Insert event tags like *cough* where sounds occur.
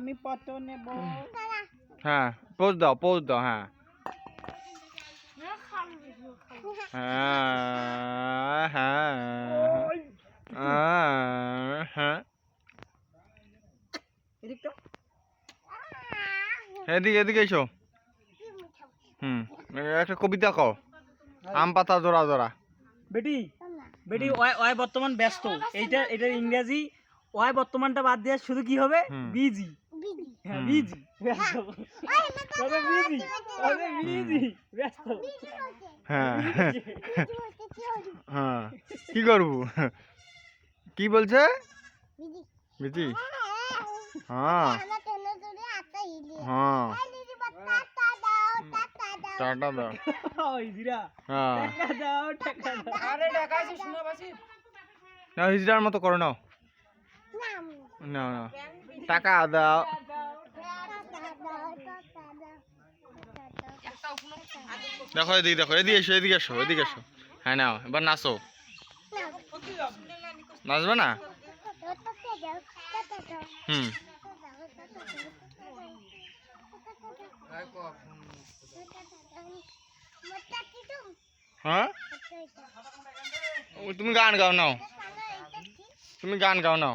আমি পট নেব। হ্যাঁ পোজ দাও পোজ দাও হ্যাঁ। হ্যাঁ হ্যাঁ। হ্যাঁ। এদিকে এদিকে এসো। হুম একটা কবিতা কও। আম পাতা জোড়া জোড়া। বেটি বেটি ওয়াই ওয়াই বর্তমান ব্যস্ত। এইটা এটার ইংরেজি। ওয়াই বর্তমানটা বাদ দিয়ে শুধু কি হবে। বিজি। বিজি ব্যস্ত। তবে বিজি তবে বিজি ব্যস্ত। হ্যাঁ। হ্যাঁ কি করব? কি বলছে? বিজি হ্যাঁ হ্যাঁ টাটা দাও *laughs* ওই জিরা হ্যাঁ। টাকা দাও টাকা দাও। আরে টাকা আছে শুনো বাসি। না হিজড়ার মতো করো নাও। না না। টাকা দাও। দেখো, এদিকে দেখো, এদিকে এসো এদিকে এসো এদিকে এসো। হ্যাঁ নাও, এবার নাচো। নাচবে না? হুম। হ্যাঁ? তুমি গান গাও, নাও। তুমি গান গাও, নাও।